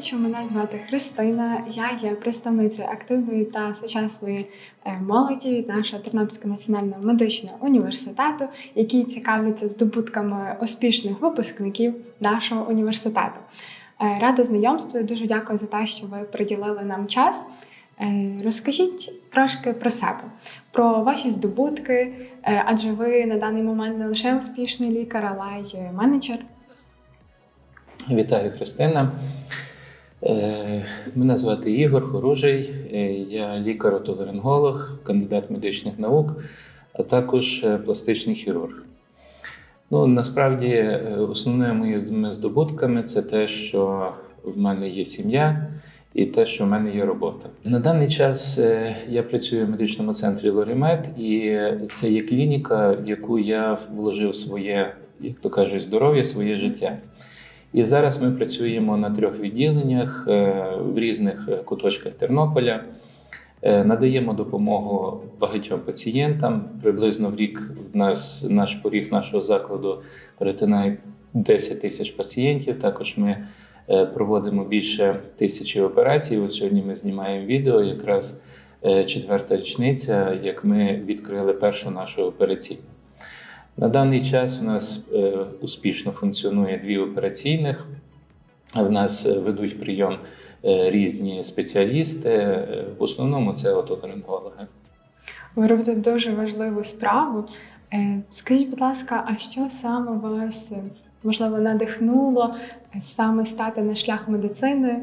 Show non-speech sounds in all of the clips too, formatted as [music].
Володимировичу. Мене звати Христина. Я є представницею активної та сучасної е, молоді нашого Тернопільського національного медичного університету, які цікавляться здобутками успішних випускників нашого університету. Е, Рада знайомству. і Дуже дякую за те, що ви приділили нам час. Е, Розкажіть трошки про себе, про ваші здобутки, адже ви на даний момент не лише успішний лікар, але й менеджер. Вітаю, Христина. Е, Мене звати Ігор Хоружий, Е, я лікар-отоларинголог, кандидат медичних наук, а також е, пластичний хірург. Ну, насправді, основними моїми здобутками це те, що в мене є сім'я і те, що в мене є робота. На даний час я працюю в медичному центрі Лорімед, і це є клініка, в яку я вложив своє, як то кажуть, здоров'я, своє життя. І зараз ми працюємо на трьох відділеннях е, в різних е, куточках Тернополя. Е, Надаємо допомогу багатьом пацієнтам. Приблизно в рік в нас наш поріг нашого закладу перетинає 10 тисяч пацієнтів. Також ми проводимо більше тисячі операцій. От сьогодні ми знімаємо відео, якраз четверта річниця, як ми відкрили першу нашу операційну. На даний час у нас е, успішно функціонує дві операційних. В нас е, ведуть прийом е, різні спеціалісти. В основному це отоларингологи. Ви робите дуже важливу справу. Скажіть, будь ласка, а що саме вас можливо надихнуло саме стати на шлях медицини?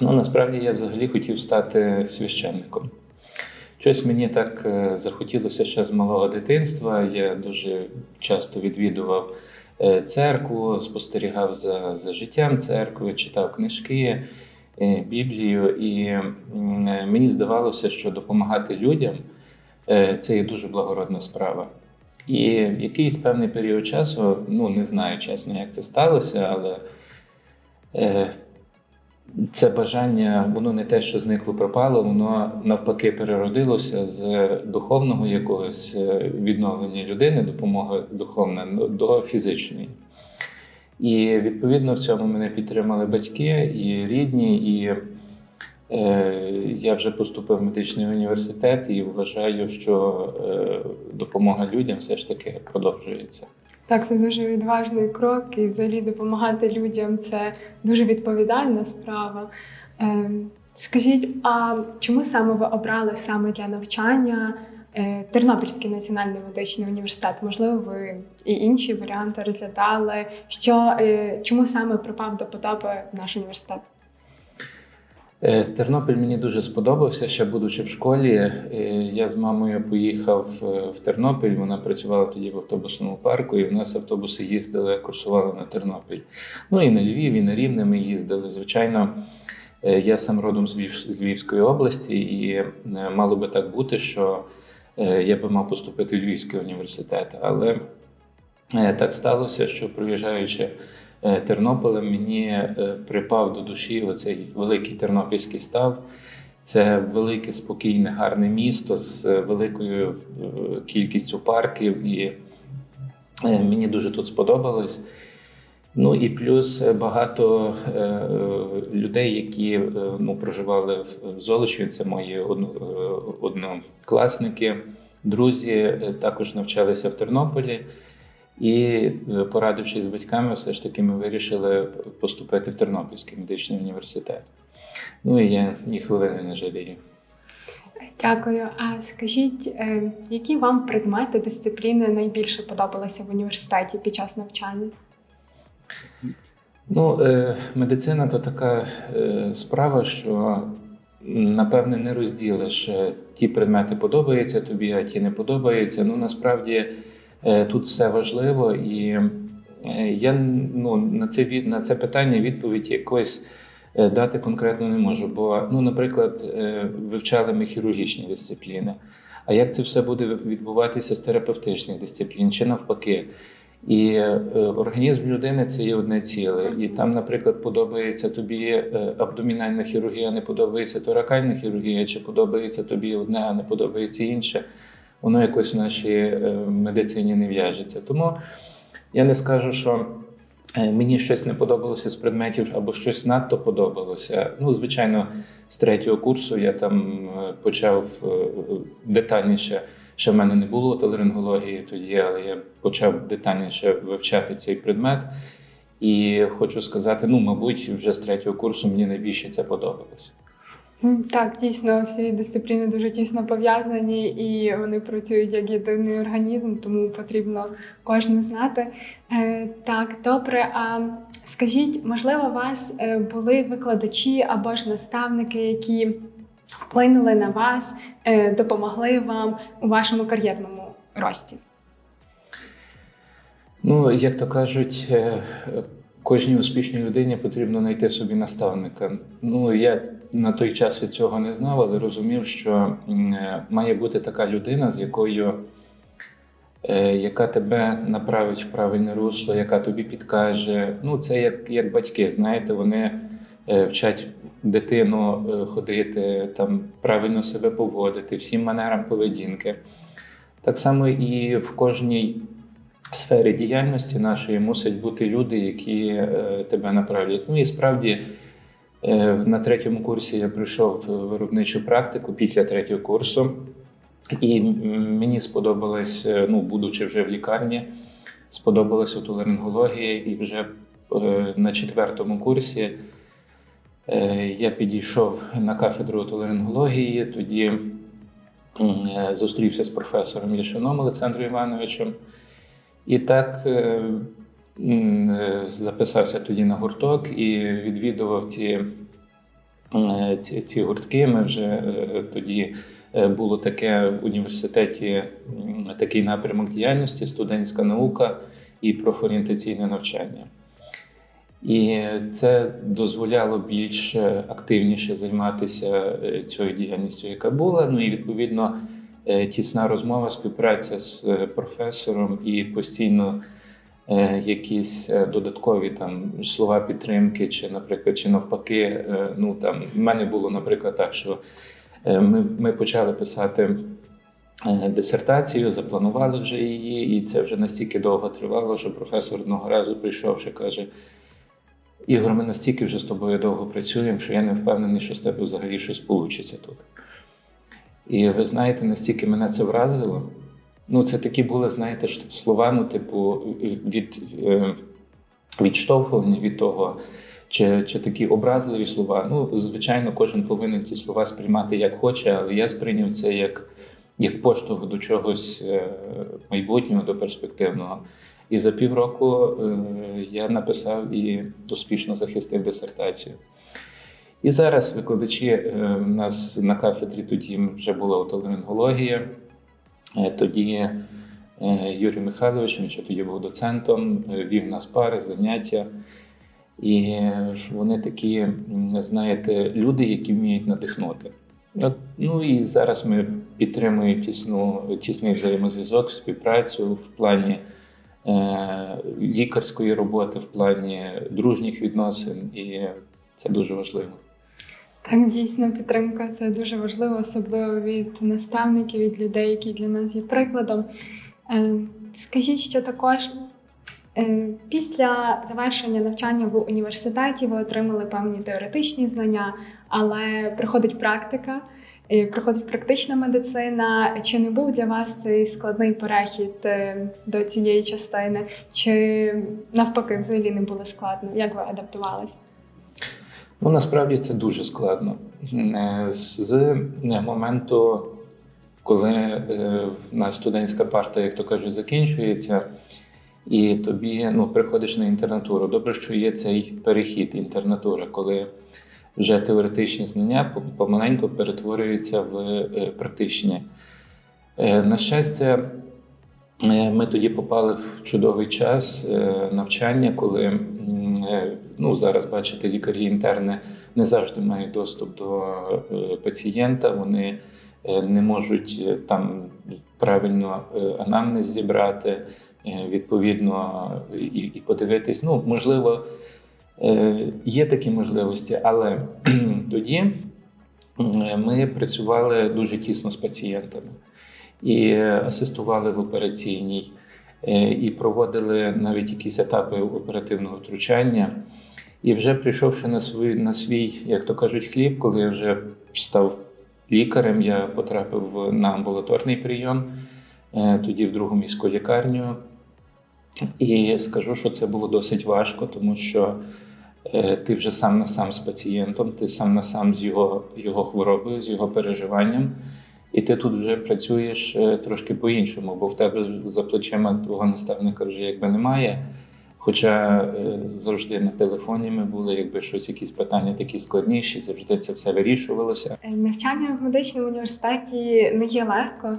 Ну, насправді я взагалі хотів стати священником. Щось мені так е, захотілося ще з малого дитинства. Я дуже часто відвідував е, церкву, спостерігав за, за життям церкви, читав книжки, е, Біблію, і мені здавалося, що допомагати людям це є дуже благородна справа. І якийсь певний період часу, ну не знаю чесно, як це сталося, але це бажання, воно не те, що зникло, пропало, воно навпаки переродилося з духовного якогось е, відновлення людини, допомоги духовна до фізичної. І відповідно в цьому мене підтримали батьки і рідні, і е, я вже поступив в медичний університет і вважаю, що е, допомога людям все ж таки продовжується. Так, це дуже відважний крок, і взагалі допомагати людям це дуже відповідальна справа. Е, Скажіть, а чому саме ви обрали саме для навчання е, Тернопільський національний медичний університет? Можливо, ви і інші варіанти розглядали. Що, е, чому саме припав до подоби наш університет? Е, Тернопіль мені дуже сподобався. Ще будучи в школі, Е, я з мамою поїхав е, в Тернопіль. Вона працювала тоді в автобусному парку, і в нас автобуси їздили, курсували на Тернопіль. Ну і на Львів, і на Рівне ми їздили. Звичайно, я сам родом з Львівської області, і мало би так бути, що я би мав поступити в Львівський університет. Але так сталося, що проїжджаючи Тернополем, мені е, припав до душі оцей великий тернопільський став. Це велике, спокійне, гарне місто з е, великою е, кількістю парків, і е, мені дуже тут сподобалось. Ну і плюс е, багато е, е, людей, які е, ну, проживали в Золочеві, це мої е, однокласники, друзі, е, також навчалися в Тернополі. І е, порадившись з батьками, все ж таки ми вирішили поступити в Тернопільський медичний університет. Ну і я ні хвилини не жалію. Дякую. А скажіть, е, які вам предмети, дисципліни найбільше подобалися в університеті під час навчання? Ну, е, медицина то така справа, що напевне не розділиш. Ті предмети подобаються тобі, а ті не подобаються. Ну насправді тут все важливо, і е, я ну, на це на це питання відповідь якось е, дати конкретно не можу. Бо, ну, наприклад, е, вивчали ми хірургічні дисципліни. А як це все буде відбуватися з терапевтичних дисциплін чи навпаки? І е, організм людини це є одне ціле. І там, наприклад, подобається тобі е, абдомінальна хірургія, не подобається торакальна хірургія, чи подобається тобі одне, а не подобається інше. Воно якось в нашій е, медицині не в'яжеться. Тому я не скажу, що е, мені щось не подобалося з предметів або щось надто подобалося. Ну, звичайно, з третього курсу я там е, почав детальніше. Ще в мене не було толерингології тоді, але я почав детальніше вивчати цей предмет. І хочу сказати: ну, мабуть, вже з третього курсу мені найбільше це подобалося. Так, дійсно, всі дисципліни дуже тісно пов'язані і вони працюють як єдиний організм, тому потрібно кожну знати. Е, так, добре. А скажіть, можливо, у вас е, були викладачі або ж наставники, які вплинули на вас, е, допомогли вам у вашому кар'єрному рості? Ну, як то кажуть, кожній успішній людині потрібно знайти собі наставника. Ну, я на той час і цього не знав, але розумів, що е, має бути така людина, з якою е, яка тебе направить в правильне русло, яка тобі підкаже. Ну, це як, як батьки, знаєте, вони е, вчать дитину ходити, там, правильно себе поводити, всім манерам поведінки. Так само і в кожній сфері діяльності нашої мусять бути люди, які е, тебе направлять. Ну і справді. е, На третьому курсі я пройшов виробничу практику після третього курсу, і мені сподобалось, е, ну, будучи вже в лікарні, сподобалась отоларингологія, і вже на четвертому курсі я підійшов на кафедру отоларингології, тоді зустрівся з професором Ільшином Олександром Івановичем. І так е, е, записався тоді на гурток і відвідував ці, е, ці, ці гуртки. Ми вже тоді було таке в університеті такий напрямок діяльності, студентська наука і профорієнтаційне навчання. І це дозволяло більш активніше займатися цією діяльністю, яка була. Ну і відповідно тісна розмова, співпраця з е, професором і постійно е, якісь е, додаткові там слова підтримки, чи, наприклад, чи навпаки, е, ну там в мене було, наприклад, так, що е, ми, ми почали писати. е, Дисертацію запланували вже її, і це вже настільки довго тривало, що професор одного разу прийшовши, каже: Ігор, ми настільки вже з тобою довго працюємо, що я не впевнений, що з тебе взагалі щось вийде тут. І ви знаєте, настільки мене це вразило. Ну, це такі були, знаєте, слова, ну, типу, від, е, відштовхування від того, чи, чи такі образливі слова. Ну, звичайно, кожен повинен ті слова сприймати як хоче, але я сприйняв це як, як поштовх до чогось е, майбутнього, до перспективного. І за півроку е, я написав і успішно захистив дисертацію. І зараз викладачі е, у нас на кафедрі тоді вже була отоларингологія. Е, Тоді е, Юрій Михайлович, він ще тоді був доцентом, е, вів нас пари, заняття. І е, вони такі, знаєте, люди, які вміють надихнути. От, Ну і зараз ми підтримуємо тісну, тісний взаємозв'язок, співпрацю в плані е, лікарської роботи, в плані дружніх відносин, і це дуже важливо. Так, дійсно, підтримка це дуже важливо, особливо від наставників, від людей, які для нас є прикладом. Е, Скажіть, що також е, після завершення навчання в університеті ви отримали певні теоретичні знання, але приходить практика, е, приходить практична медицина. Чи не був для вас цей складний перехід до цієї частини? Чи навпаки, взагалі не було складно? Як ви адаптувалися? Ну, насправді це дуже складно. Е, З е, моменту, коли е, в нас студентська парта, як то кажуть, закінчується, і тобі ну, приходиш на інтернатуру. Добре, що є цей перехід інтернатури, коли вже теоретичні знання помаленьку перетворюються в практичні. На щастя, ми тоді попали в чудовий час навчання, коли ну, зараз бачите, лікарі-інтерни не завжди мають доступ до е, пацієнта, вони е, не можуть е, там правильно е, анамнез зібрати, е, відповідно і, і подивитись. Ну, можливо, е, є такі можливості, але [clears throat] тоді ми працювали дуже тісно з пацієнтами і е, асистували в операційній. Е, і проводили навіть якісь етапи оперативного втручання. І вже прийшовши на свій, на свій, як то кажуть, хліб, коли я вже став лікарем, я потрапив на амбулаторний прийом, е, тоді в другу міську лікарню. І скажу, що це було досить важко, тому що е, ти вже сам на сам з пацієнтом, ти сам на сам з його, його хворобою, з його переживанням. І ти тут вже працюєш е, трошки по-іншому, бо в тебе за плечима твого наставника вже якби немає. Хоча е, завжди на телефоні ми були, якби щось, якісь питання такі складніші, завжди це все вирішувалося. Е, Навчання в медичному університеті не є легко,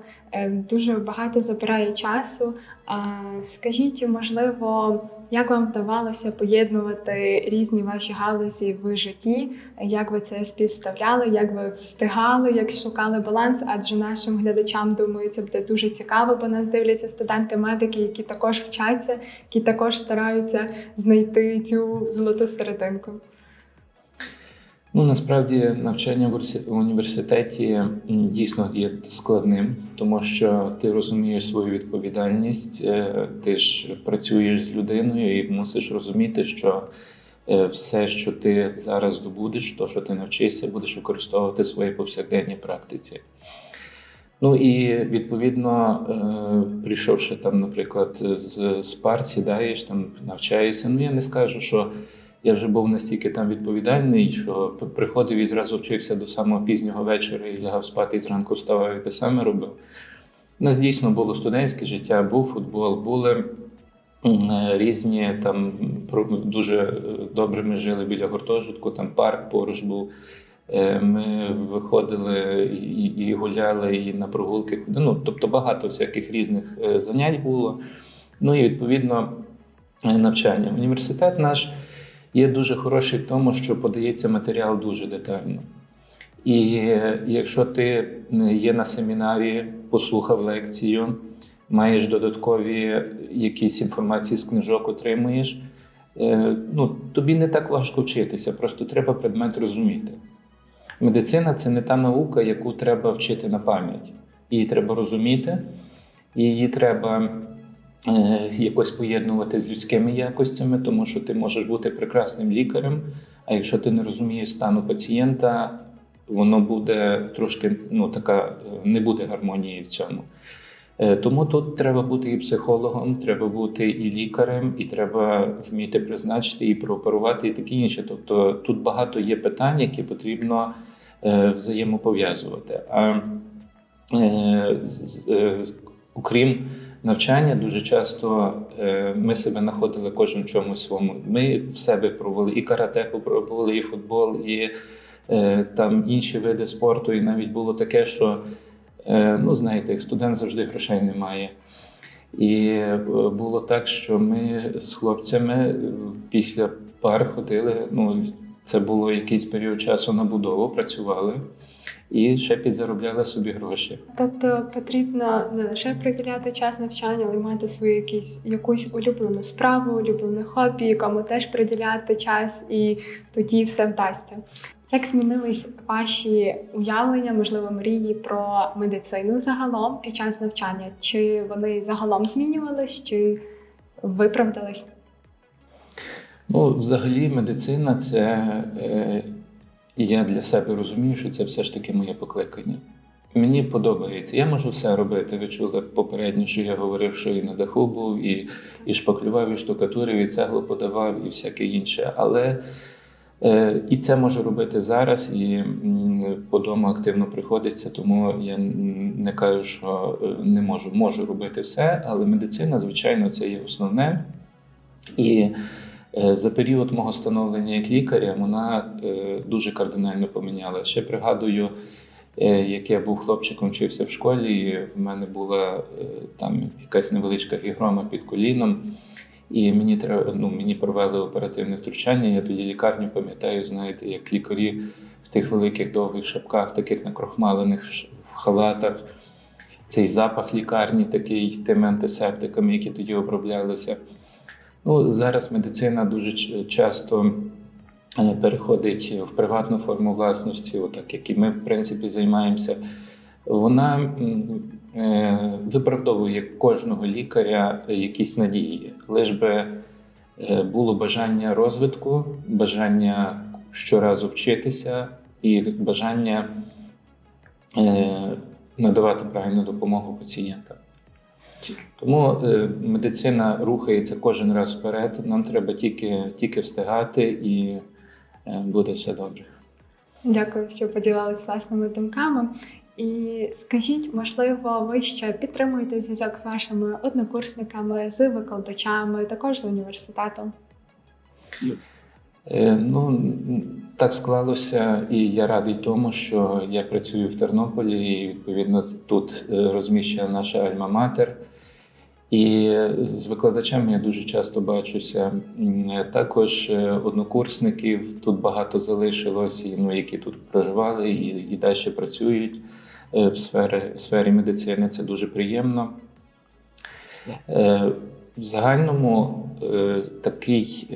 дуже багато забирає часу. А Скажіть, можливо, як вам вдавалося поєднувати різні ваші галузі в житті? Як ви це співставляли? Як ви встигали, як шукали баланс? Адже нашим глядачам думаю, це буде дуже цікаво, бо нас дивляться студенти-медики, які також вчаться, які також стараються знайти цю золоту серединку. Ну насправді навчання в університеті дійсно є складним, тому що ти розумієш свою відповідальність, е, ти ж працюєш з людиною і мусиш розуміти, що е, все, що ти зараз здобудеш, то, що ти навчишся, будеш використовувати в своїй повсякденній практиці. Ну і відповідно, е, прийшовши там, наприклад, з, з пар, сідаєш, там навчаєшся. Ну я не скажу, що я вже був настільки там відповідальний, що приходив і зразу вчився до самого пізнього вечора і лягав спати і зранку вставав і те саме робив. У нас дійсно було студентське життя, був футбол, були е, різні там дуже е, добре ми жили біля гуртожитку, там парк поруч був. Е, Ми виходили і, і гуляли, і на прогулки. Ну, тобто багато всяких різних занять було. Ну і відповідно навчання. Університет наш є дуже хороший в тому, що подається матеріал дуже детально. І е, якщо ти е, є на семінарі, послухав лекцію, маєш додаткові якісь інформації з книжок, отримуєш, е, ну, тобі не так важко вчитися, просто треба предмет розуміти. Медицина це не та наука, яку треба вчити на пам'ять. Її треба розуміти, її треба якось поєднувати з людськими якостями, тому що ти можеш бути прекрасним лікарем, а якщо ти не розумієш стану пацієнта, воно буде трошки ну, така, е, не буде гармонії в цьому. Е, Тому тут треба бути і психологом, треба бути і лікарем, і треба вміти призначити, і прооперувати, і таке інше. Тобто тут багато є питань, які потрібно е, взаємопов'язувати. А е, е, окрім навчання, дуже часто е, ми себе знаходили кожен чомусь своєму. Ми в себе пробували і карате пробували, і футбол, і е, там інші види спорту. І навіть було таке, що е, ну знаєте, як студент завжди грошей немає. І було так, що ми з хлопцями після пар ходили. Ну, це було якийсь період часу на будову, працювали і ще підзаробляли собі гроші. Тобто потрібно не лише приділяти час навчанню, але й мати свою якісь якусь улюблену справу, улюблене хобі, якому теж приділяти час, і тоді все вдасться. Як змінились ваші уявлення, можливо, мрії про медицину загалом під час навчання? Чи вони загалом змінювались, чи виправдались? Ну, взагалі, медицина це е, і я для себе розумію, що це все ж таки моє покликання. Мені подобається. Я можу все робити. Ви чули попередньо, що я говорив, що і на даху був, і, і шпаклював, і штукатурив, і цеглу подавав, і всяке інше. Але е, і це можу робити зараз, і по дому активно приходиться, тому я не кажу, що е, не можу. Можу робити все, але медицина, звичайно, це є основне. І За період мого становлення як лікаря вона е, дуже кардинально помінялася. Ще пригадую, е, як я був хлопчиком, вчився в школі, і в мене була е, там якась невеличка гігрома під коліном, і мені ну, мені провели оперативне втручання. Я тоді лікарню пам'ятаю, знаєте, як лікарі в тих великих довгих шапках, таких накрохмалених в халатах. Цей запах лікарні, такий тими антисептиками, які тоді оброблялися. Ну, зараз медицина дуже часто е, переходить в приватну форму власності, отак як і ми, в принципі, займаємося. вона е, виправдовує кожного лікаря якісь надії, лиш би е, було бажання розвитку, бажання щоразу вчитися і бажання надавати правильну допомогу пацієнтам. Тому е, медицина рухається кожен раз вперед. Нам треба тільки, тільки встигати, і е, буде все добре. Дякую, що поділились власними думками. І скажіть, можливо, ви ще підтримуєте зв'язок з вашими однокурсниками, з викладачами, також з університетом? Е, Ну, так склалося, і я радий тому, що я працюю в Тернополі, і відповідно тут розміщена наша альма-матер. І з викладачами я дуже часто бачуся. Також е, однокурсників тут багато залишилось, і, ну, які тут проживали і, і далі працюють е, в сфері, в сфері медицини. Це дуже приємно. Е, В загальному такий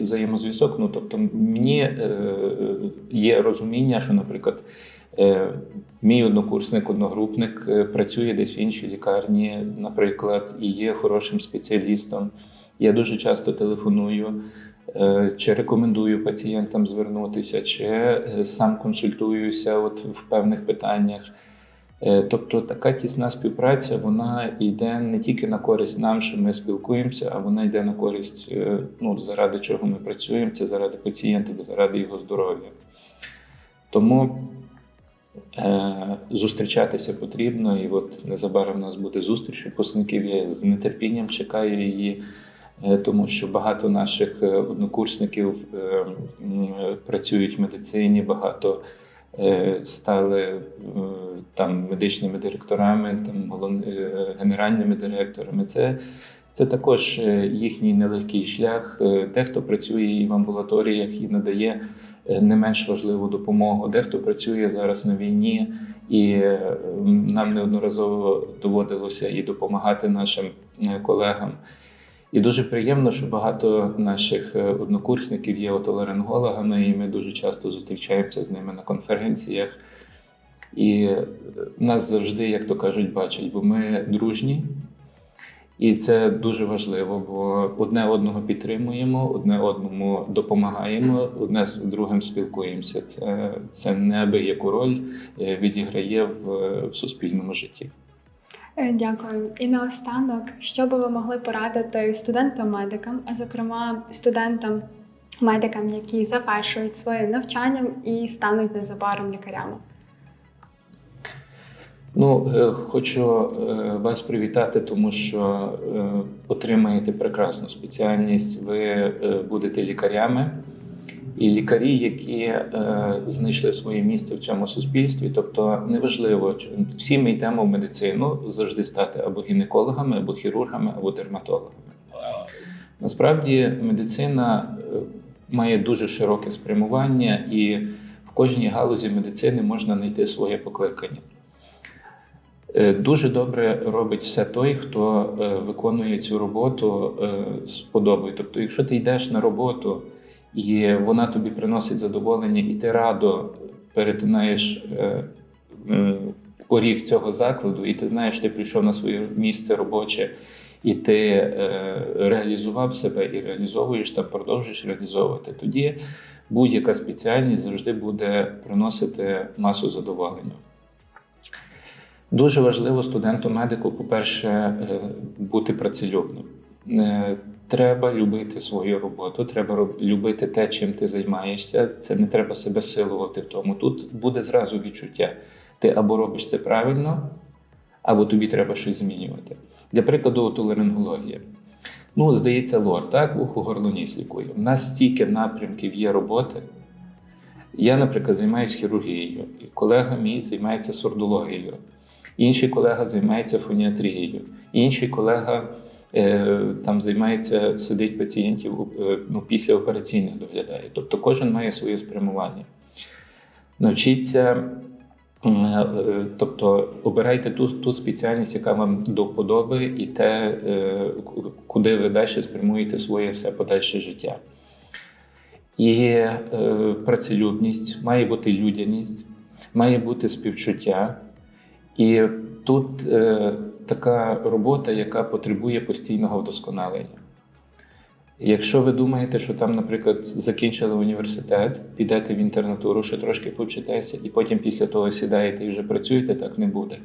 взаємозв'язок. Ну тобто, мені є розуміння, що, наприклад, мій однокурсник, одногрупник е, працює десь в іншій лікарні, наприклад, і є хорошим спеціалістом. Я дуже часто телефоную. е, Чи рекомендую пацієнтам звернутися, чи е, сам консультуюся от в певних питаннях. Е, Тобто така тісна співпраця вона йде не тільки на користь нам, що ми спілкуємося, а вона йде на користь, е, ну, заради чого ми працюємо, це заради пацієнта, заради його здоров'я. Тому е, зустрічатися потрібно, і от незабаром у нас буде зустріч випускників. Я з нетерпінням чекаю її, е, тому що багато наших е, однокурсників е, е, працюють в медицині, багато е, стали е, там медичними директорами, там е, генеральними директорами. Це, це також е, їхній нелегкий шлях. Е, Дехто працює і в амбулаторіях і надає е, не менш важливу допомогу. Дехто працює зараз на війні, і нам неодноразово доводилося і допомагати нашим колегам. І дуже приємно, що багато наших однокурсників є отоларингологами, і ми дуже часто зустрічаємося з ними на конференціях. І нас завжди, як то кажуть, бачать, бо ми дружні. І це дуже важливо, бо одне одного підтримуємо, одне одному допомагаємо, одне з другим спілкуємося. Це, це неабияку роль е, відіграє в, в суспільному житті. Е, Дякую. І наостанок, що би ви могли порадити студентам-медикам, а зокрема студентам-медикам, які завершують своє навчання і стануть незабаром лікарями? Ну, е, хочу е, вас привітати, тому що е, отримаєте прекрасну спеціальність. Ви будете лікарями, і лікарі, які знайшли своє місце в цьому суспільстві. Тобто, неважливо, всі ми йдемо в медицину завжди стати або гінекологами, або хірургами, або дерматологами. Насправді, медицина має дуже широке спрямування, і в кожній галузі медицини можна знайти своє покликання. Е, Дуже добре робить все той, хто е, виконує цю роботу е, з подобою. Тобто, якщо ти йдеш на роботу і вона тобі приносить задоволення, і ти радо перетинаєш поріг цього закладу, і ти знаєш, ти прийшов на своє місце робоче, і ти реалізував себе і реалізовуєш та продовжуєш реалізовувати, тоді будь-яка спеціальність завжди буде приносити масу задоволення. Дуже важливо студенту-медику, по-перше, е, бути працелюбним. Е, Треба любити свою роботу, треба любити те, чим ти займаєшся. Це не треба себе силувати в тому. Тут буде зразу відчуття. Ти або робиш це правильно, або тобі треба щось змінювати. Для прикладу, отоларингологія. Ну, здається, лор, так, вухо горлоніс лікує. У нас стільки напрямків є роботи. Я, наприклад, займаюся хірургією, колега мій займається сурдологією, інший колега займається фоніатрією, інший колега е, там займається, сидить пацієнтів е, ну, після операційних доглядає. Тобто кожен має своє спрямування. Навчіться, е, тобто обирайте ту, ту спеціальність, яка вам до вподоби, і те, куди ви далі спрямуєте своє все подальше життя. І е, працелюбність, має бути людяність, має бути співчуття, І тут е, така робота, яка потребує постійного вдосконалення. Якщо ви думаєте, що там, наприклад, закінчили університет, підете в інтернатуру, ще трошки повчитеся, і потім після того сідаєте і вже працюєте, так не буде.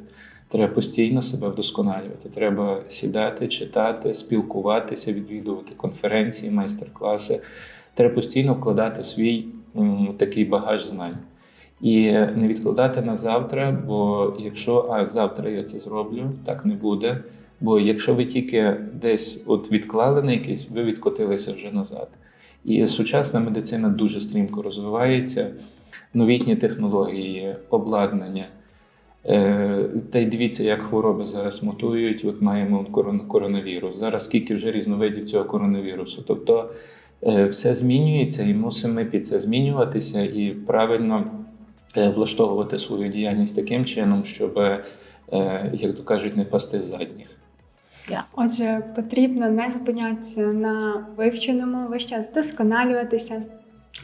Треба постійно себе вдосконалювати. Треба сідати, читати, спілкуватися, відвідувати конференції, майстер-класи. Треба постійно вкладати свій м, такий багаж знань. І не відкладати на завтра, бо якщо а завтра я це зроблю, так не буде. Бо якщо ви тільки десь от відклали на якийсь, ви відкотилися вже назад. І сучасна медицина дуже стрімко розвивається, новітні технології, обладнання. Е, Та й дивіться, як хвороби зараз мутують. От маємо корон- коронавірус. Зараз скільки вже різновидів цього коронавірусу. Тобто е, все змінюється, і мусимо під це змінюватися і правильно влаштовувати свою діяльність таким чином, щоб, е, як то кажуть, не пасти з задніх. Отже, потрібно не зупинятися на вивченому, весь час вдосконалюватися,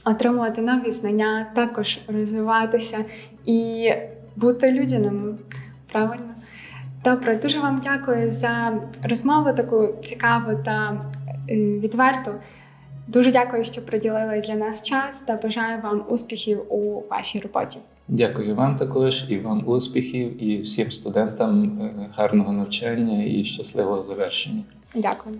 отримувати нові знання, також розвиватися і бути людяними. Правильно? Добре, дуже вам дякую за розмову таку цікаву та е, відверту. Дуже дякую, що приділили для нас час та бажаю вам успіхів у вашій роботі. Дякую вам також і вам успіхів, і всім студентам е, гарного навчання і щасливого завершення. Дякую.